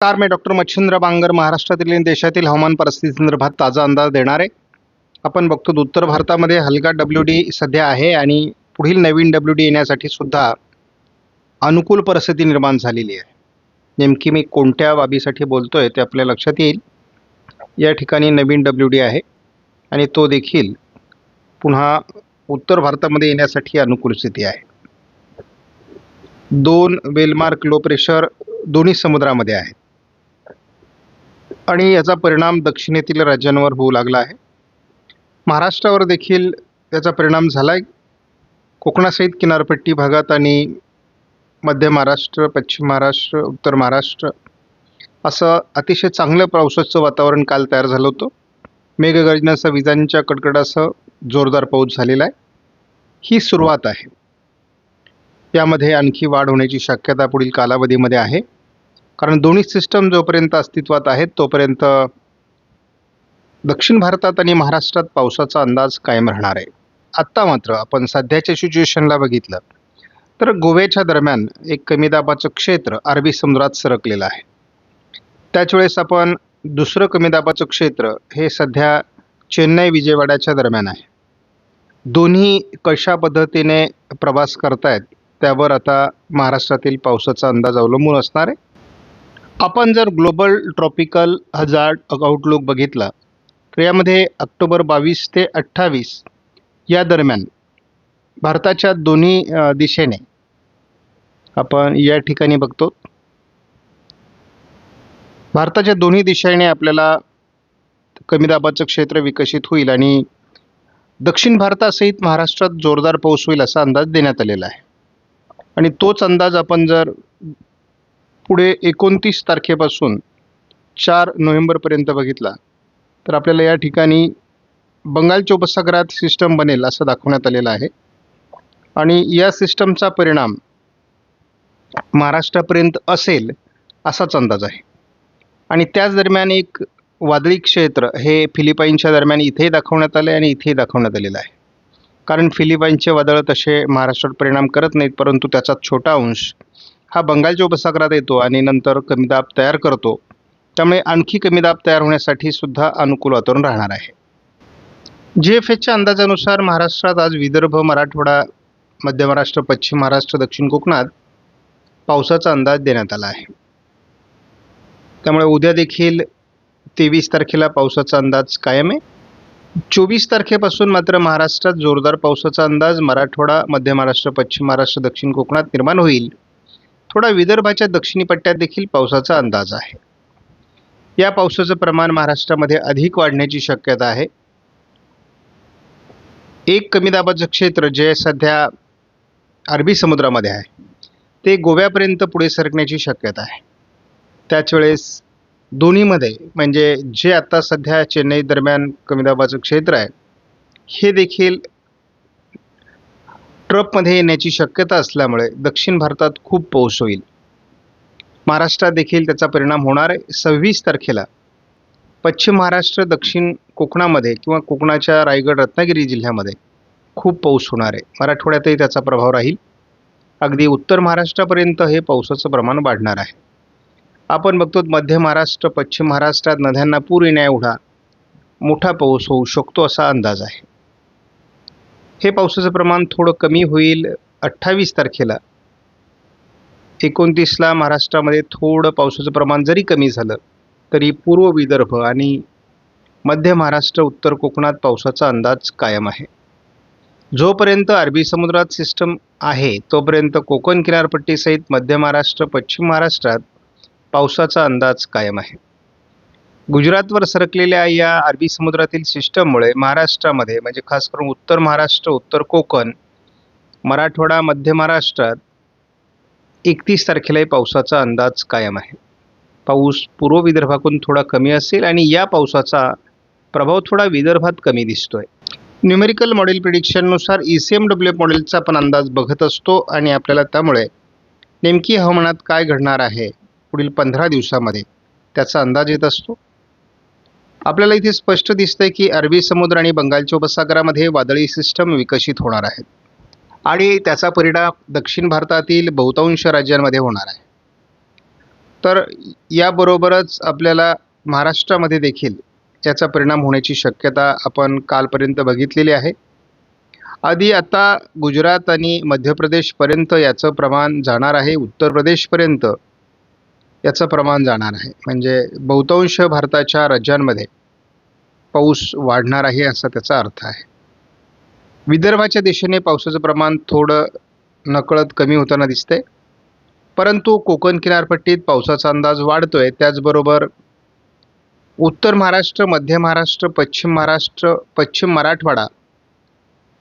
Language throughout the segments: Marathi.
नमस्कार मी डॉक्टर मच्छिंद्र बांगर महाराष्ट्रातील आणि देशातील हवामान परिस्थितीसंदर्भात ताजा अंदाज देणार. आहे आपण बघतो उत्तर भारतामध्ये हलका डब्ल्यू डी सध्या आहे आणि पुढील नवीन डब्ल्यू डी येण्यासाठी सुद्धा अनुकूल परिस्थिती निर्माण झालेली आहे. नेमकी मी कोणत्या बाबीसाठी बोलतो आहे ते आपल्या लक्षात येईल. या ठिकाणी नवीन डब्ल्यू डी आहे आणि तो देखील पुन्हा उत्तर भारतामध्ये येण्यासाठी अनुकूल स्थिती आहे. दोन वेलमार्क लो प्रेशर दोन्ही समुद्रामध्ये आहेत. आणि याचा परिणाम दक्षिणेतील राज्यांवर होऊ लागला आहे. महाराष्ट्रावर देखील त्याचा परिणाम झाला आहे कोकणासहित किनारपट्टी भागात आणि मध्य महाराष्ट्र पश्चिम महाराष्ट्र उत्तर महाराष्ट्र असं अतिशय चांगलं पावसाचं वातावरण काल तयार झालं होतं. मेघगर्जनासह विजांच्या कडकडासह जोरदार पाऊस झालेला आहे. ही सुरुवात आहे. यामध्ये आणखी वाढ होण्याची शक्यता पुढील कालावधीमध्ये आहे. कारण दोन्ही सिस्टम जोपर्यंत अस्तित्वात आहेत तोपर्यंत दक्षिण भारतात आणि महाराष्ट्रात पावसाचा अंदाज कायम राहणार आहे. आत्ता मात्र आपण सध्याच्या सिच्युएशनला बघितलं तर गोव्याच्या दरम्यान एक कमी दाबाचं क्षेत्र अरबी समुद्रात सरकलेलं आहे. त्याच वेळेस आपण दुसरं कमी दाबाचं क्षेत्र हे सध्या चेन्नई विजयवाड्याच्या दरम्यान आहे. दोन्ही कशा पद्धतीने प्रवास करतायत त्यावर आता महाराष्ट्रातील पावसाचा अंदाज अवलंबून असणार आहे. आपण जर ग्लोबल ट्रॉपिकल हजार्ड आउटलुक बघितला तर यामध्ये ऑक्टोबर बावीस ते अठ्ठावीस या दरम्यान भारताच्या दोन्ही दिशेने आपण या ठिकाणी बघतो. भारताच्या दोन्ही दिशेने आपल्याला कमी दाबाचं क्षेत्र विकसित होईल आणि दक्षिण भारतासहित महाराष्ट्रात जोरदार पाऊस होईल असा अंदाज देण्यात आलेला आहे. आणि तोच अंदाज आपण जर पुढे एकोणतीस तारखेपासून चार नोव्हेंबरपर्यंत बघितला तर आपल्याला या ठिकाणी बंगालच्या उपसागरात सिस्टम बनेल असं दाखवण्यात आलेलं आहे. आणि या सिस्टमचा परिणाम महाराष्ट्रापर्यंत असेल असाच अंदाज आहे. आणि त्याच दरम्यान एक वादळी क्षेत्र हे फिलिपाईनच्या दरम्यान इथेही दाखवण्यात आले आणि इथेही दाखवण्यात आलेलं आहे. कारण फिलिपाईनचे वादळ तसे महाराष्ट्रात परिणाम करत नाहीत परंतु त्याचा छोटा अंश हा बंगालच्या उपसागरात येतो आणि नंतर कमी दाब तयार करतो त्यामुळे आणखी कमी दाब तयार होण्यासाठी सुद्धा अनुकूल वातावरण राहणार आहे. जी एफ एचच्या अंदाजानुसार महाराष्ट्रात आज विदर्भ मराठवाडा मध्य महाराष्ट्र पश्चिम महाराष्ट्र दक्षिण कोकणात पावसाचा अंदाज देण्यात आला आहे. त्यामुळे उद्या देखील तेवीस तारखेला पावसाचा अंदाज कायम आहे. चोवीस तारखेपासून मात्र महाराष्ट्रात जोरदार पावसाचा अंदाज मराठवाडा मध्य महाराष्ट्र पश्चिम महाराष्ट्र दक्षिण कोकणात निर्माण होईल. थोडा विदर्भाच्या दक्षिणी पट्ट्यात देखील पावसाचा अंदाज आहे. या पावसाचं प्रमाण महाराष्ट्रामध्ये अधिक वाढण्याची शक्यता आहे. एक कमी दाबाचं क्षेत्र जे सध्या अरबी समुद्रामध्ये आहे ते गोव्यापर्यंत पुढे सरकण्याची शक्यता आहे. त्याच वेळेस दोन्हीमध्ये म्हणजे जे आता सध्या चेन्नई दरम्यान कमी दाबाचं क्षेत्र आहे हे देखील ट्रपमध्ये येण्याची शक्यता असल्यामुळे दक्षिण भारतात खूप पाऊस होईल. महाराष्ट्रात देखील त्याचा परिणाम होणार आहे. सव्वीस तारखेला पश्चिम महाराष्ट्र दक्षिण कोकणामध्ये किंवा कोकणाच्या रायगड रत्नागिरी जिल्ह्यामध्ये खूप पाऊस होणार आहे. मराठवाड्यातही त्याचा प्रभाव राहील. अगदी उत्तर महाराष्ट्रापर्यंत हे पावसाचं प्रमाण वाढणार आहे. आपण बघतो मध्य महाराष्ट्र पश्चिम महाराष्ट्रात नद्यांना पूर येण्याएवढा मोठा पाऊस होऊ शकतो असा अंदाज आहे. हे पावसाचं प्रमाण थोडं कमी होईल अठ्ठावीस तारखेला. एकोणतीसला महाराष्ट्रामध्ये थोडं पावसाचं प्रमाण जरी कमी झालं तरी पूर्व विदर्भ आणि मध्य महाराष्ट्र उत्तर कोकणात पावसाचा अंदाज कायम आहे. जोपर्यंत अरबी समुद्रात सिस्टम आहे तोपर्यंत कोकण किनारपट्टीसहित मध्य महाराष्ट्र पश्चिम महाराष्ट्रात पावसाचा अंदाज कायम आहे. गुजरातवर सरकलेल्या या अरबी समुद्रातील सिस्टममुळे महाराष्ट्रामध्ये म्हणजे खास करून उत्तर महाराष्ट्र उत्तर कोकण मराठवाडा मध्य महाराष्ट्रात एकतीस तारखेलाही पावसाचा अंदाज कायम आहे. पाऊस पूर्व विदर्भाकडून थोडा कमी असेल आणि या पावसाचा प्रभाव थोडा विदर्भात कमी दिसतोय. न्यूमेरिकल मॉडेल प्रिडिक्शननुसार ई सी एम डब्ल्यू मॉडेलचा आपण अंदाज बघत असतो आणि आपल्याला त्यामुळे नेमकी हवामानात काय घडणार आहे पुढील पंधरा दिवसामध्ये त्याचा अंदाज येत असतो. आपल्याला इथे स्पष्ट दिसतंय की अरबी समुद्र आणि बंगालच्या उपसागरामध्ये वादळी सिस्टम विकसित होणार आहेत. आणि त्याचा परिणाम दक्षिण भारतातील बहुतांश राज्यांमध्ये होणार आहे. तर याबरोबरच आपल्याला महाराष्ट्रामध्ये देखील याचा परिणाम होण्याची शक्यता आपण कालपर्यंत बघितलेली आहे. आधी आता गुजरात आणि मध्य प्रदेशपर्यंत याचं प्रमाण जाणार आहे. उत्तर प्रदेशपर्यंत याचं प्रमाण जाणार आहे. म्हणजे बहुतांश भारताच्या राज्यांमध्ये पाऊस वाढणार आहे असा त्याचा अर्थ आहे. विदर्भाच्या दिशेने पावसाचं प्रमाण थोडं नकळत कमी होताना दिसते परंतु कोकण किनारपट्टीत पावसाचा अंदाज वाढतोय. त्याचबरोबर उत्तर महाराष्ट्र मध्य महाराष्ट्र पश्चिम महाराष्ट्र पश्चिम मराठवाडा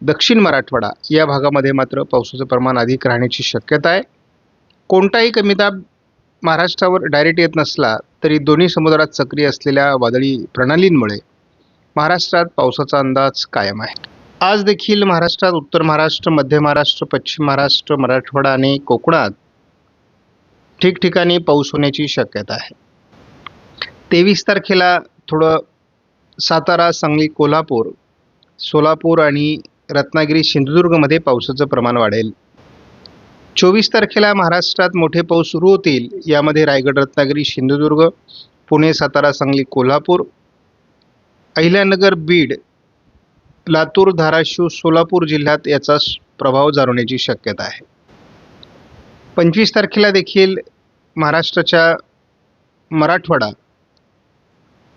दक्षिण मराठवाडा या भागामध्ये मात्र पावसाचं प्रमाण अधिक राहण्याची शक्यता आहे. कोणताही कमी दाब महाराष्ट्रावर डायरेक्ट येत नसला तरी दोन्ही समुद्रात सक्रिय असलेल्या वादळी प्रणालींमुळे महाराष्ट्रात पावसाचा अंदाज कायम आहे. आज देखील महाराष्ट्रात उत्तर महाराष्ट्र मध्य महाराष्ट्र पश्चिम महाराष्ट्र मराठवाडा आणि कोकणात ठिकठिकाणी पाऊस होण्याची शक्यता आहे. तेवीस तारखेला थोडं सातारा सांगली कोल्हापूर सोलापूर आणि रत्नागिरी सिंधुदुर्गमध्ये पावसाचं प्रमाण वाढेल. चोवीस तारखेला महाराष्ट्रात मोठे पाऊस सुरू होतील. यामध्ये रायगड रत्नागिरी सिंधुदुर्ग पुणे सातारा सांगली कोल्हापूर अहिल्यानगर बीड लातूर धाराशिव सोलापूर जिल्ह्यात याचा स- प्रभाव जाणवण्याची शक्यता आहे. पंचवीस तारखेला देखील महाराष्ट्राच्या मराठवाडा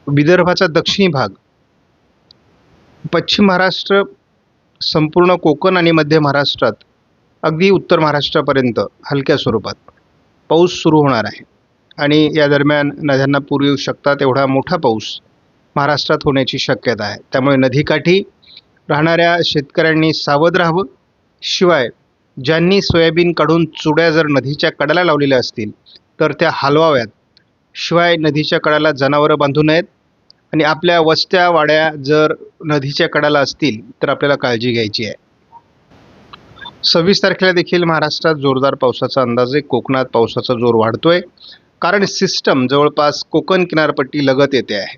विदर्भाचा दक्षिणी भाग पश्चिम महाराष्ट्र संपूर्ण कोकण आणि मध्य महाराष्ट्रात अगदी उत्तर महाराष्ट्रापर्यंत हलक्या स्वरूपात पाऊस सुरू होणार आहे. आणि या दरम्यान नद्यांना पूर येऊ शकता एवढा मोठा पाऊस महाराष्ट्रात होण्याची शक्यता आहे. त्यामुळे नदीकाठी राहणाऱ्या शेतकऱ्यांनी सावध राहावं. शिवाय ज्यांनी सोयाबीन काढून चुड्या जर नदीच्या कडाला लावलेल्या असतील तर त्या हलवाव्यात. शिवाय नदीच्या कडाला जनावरं बांधू नयेत. आणि आपल्या वस्त्या वाड्या जर नदीच्या कडाला असतील तर आपल्याला काळजी घ्यायची आहे. सव्वीस तारखेला देखील महाराष्ट्रात जोरदार पावसाचा अंदाज आहे. कोकणात पावसाचा जोर वाढतोय. कारण सिस्टम जवळपास कोकण किनारपट्टी लगत येते आहे.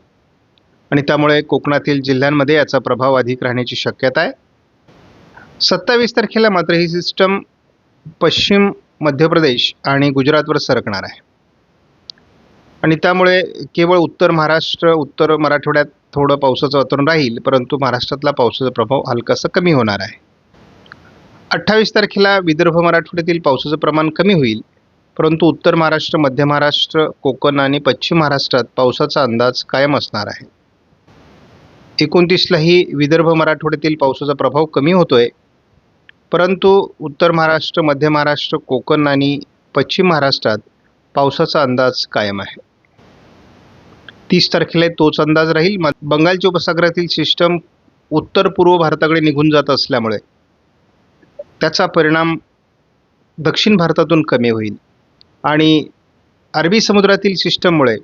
आणि त्यामुळे कोकणातील जिल्ह्यांमध्ये याचा प्रभाव अधिक राहण्याची शक्यता आहे. सत्तावीस तारखेला मात्र ही सिस्टम पश्चिम मध्य प्रदेश आणि गुजरातवर सरकणार आहे. आणि त्यामुळे केवळ उत्तर महाराष्ट्र उत्तर मराठवाड्यात थोडं पावसाचं वातावरण राहील परंतु महाराष्ट्रातला पावसाचा प्रभाव हलकासा कमी होणार आहे. अठ्ठावीस तारखेला विदर्भ मराठवाड्यातील पावसाचं प्रमाण कमी होईल परंतु उत्तर महाराष्ट्र मध्य महाराष्ट्र कोकण आणि पश्चिम महाराष्ट्रात पावसाचा अंदाज कायम असणार आहे. एकोणतीसलाही विदर्भ मराठवाड्यातील पावसाचा प्रभाव कमी होतोय परंतु उत्तर महाराष्ट्र मध्य महाराष्ट्र कोकण आणि पश्चिम महाराष्ट्रात पावसाचा अंदाज कायम आहे. तीस तारखेला तोच अंदाज राहील. म- बंगालच्या उपसागरातील सिस्टम उत्तर पूर्व भारताकडे निघून जात असल्यामुळे त्याचा परिणाम दक्षिण भारतातून कमी होईल. आणि अरबी समुद्रातील सिस्टममुळे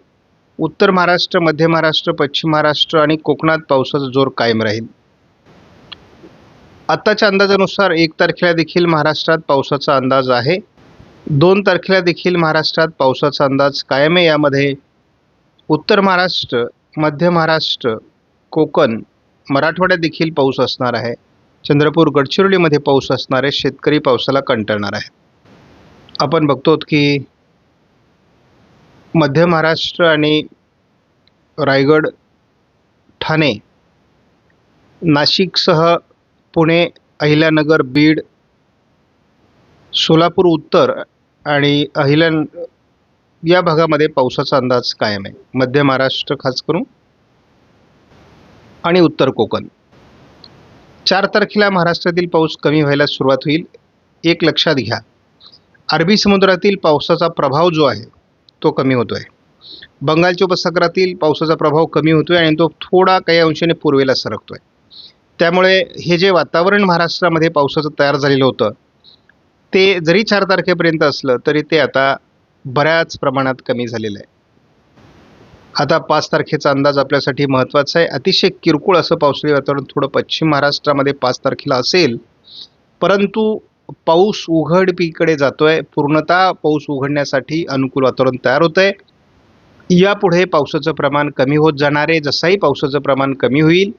उत्तर महाराष्ट्र मध्य महाराष्ट्र पश्चिम महाराष्ट्र आणि कोकणात पावसाचा जोर कायम राहील. आत्ताच्या अंदाजानुसार एक तारखेला देखील महाराष्ट्रात पावसाचा अंदाज आहे. दोन तारखेला देखील महाराष्ट्रात पावसाचा अंदाज कायम आहे. यामध्ये उत्तर महाराष्ट्र मध्य महाराष्ट्र कोकण मराठवाड्यात देखील पाऊस असणार आहे. चंद्रपूर गडचिरोलीमध्ये पाऊस असणारे शेतकरी पावसाला कंटाळणार आहे आपण बघतो की मध्य महाराष्ट्र आणि रायगड ठाणे नाशिकसह पुणे अहिल्यानगर बीड सोलापूर उत्तर आणि अहिल्या या भागामध्ये पावसाचा अंदाज कायम आहे. मध्य महाराष्ट्र खास करून आणि उत्तर कोकण. चार तारखेला महाराष्ट्रातील पाऊस कमी व्हायला सुरुवात होईल. एक लक्षात घ्या. अरबी समुद्रातील पावसाचा प्रभाव जो आहे तो कमी होतो आहे बंगालच्या उपसागरातील पावसाचा प्रभाव कमी होतो आहे आणि तो थोडा काही अंशाने पूर्वेला सरकतो आहे त्यामुळे हे जे वातावरण महाराष्ट्रामध्ये पावसाचं तयार झालेलं होतं ते जरी चार तारखेपर्यंत असलं तरी ते आता बऱ्याच प्रमाणात कमी झालेलं आहे. आता पाच तारखेचा अंदाज आपल्यासाठी महत्त्वाचा आहे. अतिशय किरकोळ असं पावसाळी वातावरण थोडं पश्चिम महाराष्ट्रामध्ये पाच तारखेला असेल. परंतु पाऊस उघडपीकडे जातो आहे पूर्णतः पाऊस उघडण्यासाठी अनुकूल वातावरण तयार होत आहे यापुढे पावसाचं प्रमाण कमी होत जाणार आहे. जसंही पावसाचं प्रमाण कमी होईल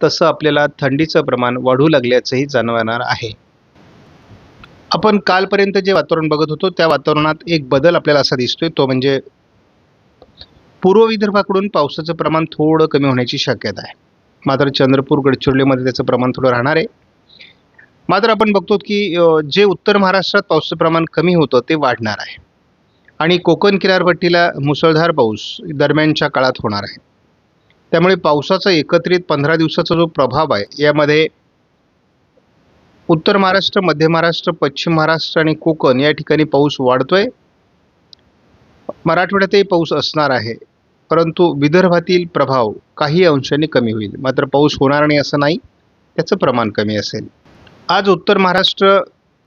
तसं आपल्याला थंडीचं प्रमाण वाढू लागल्याचंही जाणवणार आहे. आपण कालपर्यंत जे वातावरण बघत होतो त्या वातावरणात एक बदल आपल्याला असा दिसतोय. तो म्हणजे पूर्व विदर्भाकडून पावसाचं प्रमाण थोडं कमी होण्याची शक्यता आहे. मात्र चंद्रपूर गडचिरोलीमध्ये त्याचं प्रमाण थोडं राहणार आहे. मात्र आपण बघतो की जे उत्तर महाराष्ट्रात पावसाचं प्रमाण कमी होतं ते वाढणार आहे. आणि कोकण किनारपट्टीला मुसळधार पाऊस दरम्यानच्या काळात होणार आहे. त्यामुळे पावसाचा एकत्रित पंधरा दिवसाचा जो प्रभाव आहे यामध्ये उत्तर महाराष्ट्र मध्य महाराष्ट्र पश्चिम महाराष्ट्र आणि कोकण या ठिकाणी पाऊस वाढतोय. मराठवाड्यातही पाऊस असणार आहे. परंतु विदर्भातील प्रभाव काही अंशाने कमी होईल. मात्र पाऊस होणार नाही असं नाही त्याचं प्रमाण कमी असेल. आज उत्तर महाराष्ट्र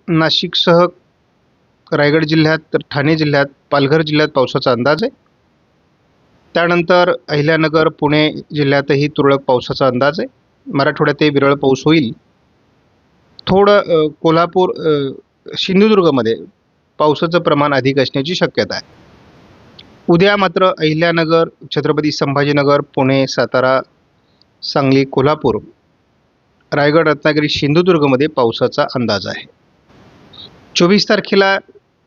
नाशिकसह रायगड जिल्ह्यात तर ठाणे जिल्ह्यात पालघर जिल्ह्यात पावसाचा अंदाज आहे. त्यानंतर अहिल्यानगर पुणे जिल्ह्यातही तुरळक पावसाचा अंदाज आहे. मराठवाड्यातही विरळ पाऊस होईल. थोडं कोल्हापूर सिंधुदुर्गमध्ये पावसाचं प्रमाण अधिक असण्याची शक्यता आहे. उद्या मात्र अहिल्यानगर छत्रपती संभाजीनगर पुणे सातारा सांगली कोल्हापूर रायगड रत्नागिरी सिंधुदुर्गमध्ये पावसाचा अंदाज आहे. चोवीस तारखेला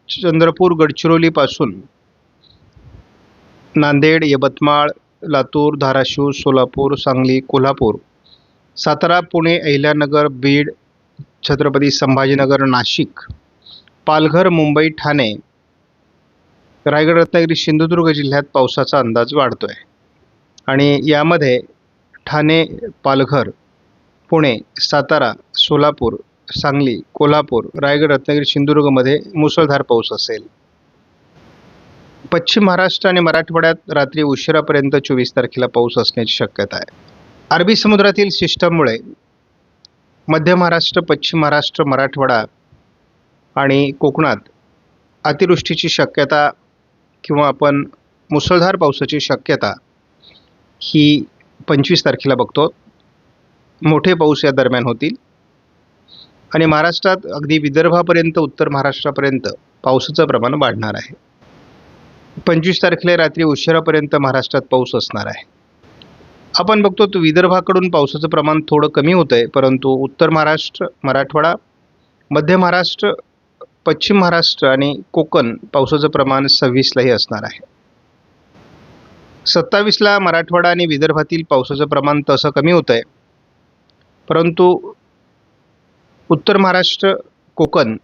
चंद्रपूर गडचिरोलीपासून नांदेड यवतमाळ लातूर धाराशिव सोलापूर सांगली कोल्हापूर सातारा पुणे अहिल्यानगर बीड छत्रपती संभाजीनगर नाशिक पालघर मुंबई ठाणे रायगड रत्नागिरी सिंधुदुर्ग जिल्ह्यात पावसाचा अंदाज वाढतोय. आणि यामध्ये ठाणे पालघर पुणे सातारा सोलापूर सांगली कोल्हापूर रायगड रत्नागिरी सिंधुदुर्गमध्ये मुसळधार पाऊस असेल. पश्चिम महाराष्ट्र आणि मराठवाड्यात रात्री उशिरापर्यंत चोवीस तारखेला पाऊस असण्याची शक्यता आहे. अरबी समुद्रातील सिस्टममुळे मध्य महाराष्ट्र पश्चिम महाराष्ट्र मराठवाडा आणि कोकणात अतिवृष्टीची शक्यता किंवा आपण मुसळधार पावसाची शक्यता ही पंचवीस तारखेला बघतो. मोठे पाऊस या दरम्यान होतील. आणि महाराष्ट्रात अगदी विदर्भापर्यंत उत्तर महाराष्ट्रापर्यंत पावसाचं प्रमाण वाढणार आहे. पंचवीस तारखेला रात्री उशिरापर्यंत महाराष्ट्रात पाऊस असणार आहे. आपण बघतो तो विदर्भाकडून पावसाचं प्रमाण थोडं कमी होतं आहे परंतु उत्तर महाराष्ट्र मराठवाडा मध्य महाराष्ट्र पश्चिम महाराष्ट्र आणि कोकण पावसाचं प्रमाण सव्वीसलाही असणार आहे. सत्तावीसला मराठवाडा आणि विदर्भातील पावसाचं प्रमाण तसं कमी होतं आहे परंतु उत्तर महाराष्ट्र कोकण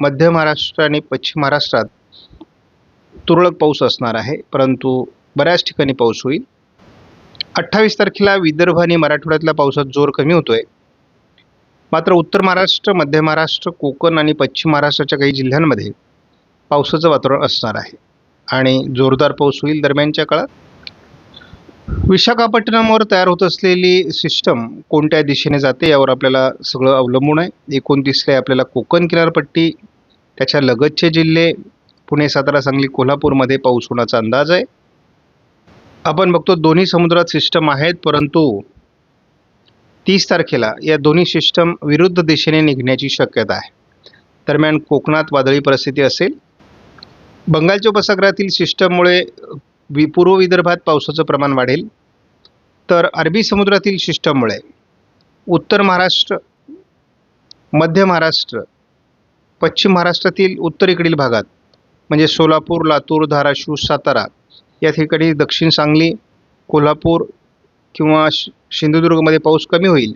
मध्य महाराष्ट्र आणि पश्चिम महाराष्ट्रात तुरळक पाऊस असणार आहे. परंतु बऱ्याच ठिकाणी पाऊस होईल. अठ्ठावीस तारखेला विदर्भ आणि मराठवाड्यातल्या पावसात जोर कमी होतोय. मात्र उत्तर महाराष्ट्र मध्य महाराष्ट्र कोकण आणि पश्चिम महाराष्ट्राच्या काही जिल्ह्यांमध्ये पावसाचं वातावरण असणार आहे. आणि जोरदार पाऊस होईल दरम्यानच्या काळात. विशाखापट्टणमवर तयार होत असलेली सिस्टम कोणत्या दिशेने जाते यावर आपल्याला सगळं अवलंबून आहे. एकोणतीसला आपल्याला कोकण किनारपट्टी त्याच्या लगतचे जिल्हे पुणे सातारा सांगली कोल्हापूरमध्ये पाऊस होण्याचा अंदाज आहे. आपण बघतो दोन्ही समुद्रात सिस्टम आहेत परंतु तीस तारखेला या दोन्ही सिस्टम विरुद्ध दिशेने निघण्याची शक्यता आहे. दरम्यान कोकणात वादळी परिस्थिती असेल. बंगालच्या उपसागरातील सिस्टममुळे वि पूर्व विदर्भात पावसाचं प्रमाण वाढेल. तर अरबी समुद्रातील सिस्टममुळे उत्तर महाराष्ट्र मध्य महाराष्ट्र पश्चिम महाराष्ट्रातील उत्तरेकडील भागात म्हणजे सोलापूर लातूर धाराशिव सातारा या ठिकाणी दक्षिण सांगली कोल्हापूर किंवा शि सिंधुदुर्गमध्ये पाऊस कमी होईल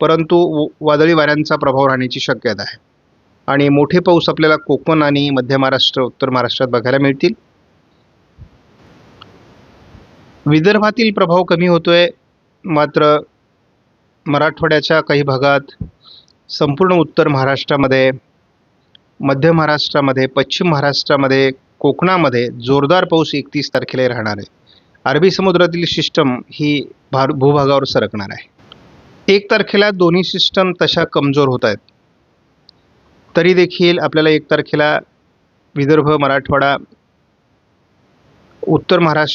परंतु व- वादळी वाऱ्यांचा प्रभाव राहण्याची शक्यता आहे. आणि मोठे पाऊस आपल्याला कोकण आणि मध्य महाराष्ट्र उत्तर महाराष्ट्रात बघायला मिळतील. विदर्भातील प्रभाव कमी होतोय मात्र मराठवाड्याच्या काही भागात संपूर्ण उत्तर महाराष्ट्रामध्ये मध्य महाराष्ट्रामध्ये पश्चिम महाराष्ट्रामध्ये कोकणामध्ये जोरदार पाऊस एकतीस तारखेला राहणार आहे. अरबी समुद्रातील सिस्टम ही भार भूभागावर सरकणार आहे. एक तारखेला दोन्ही सिस्टम तशा कमजोर होत आहेत. तरी देखील आपल्याला एक तारखेला विदर्भ मराठवाडा उत्तर महाराष्ट्र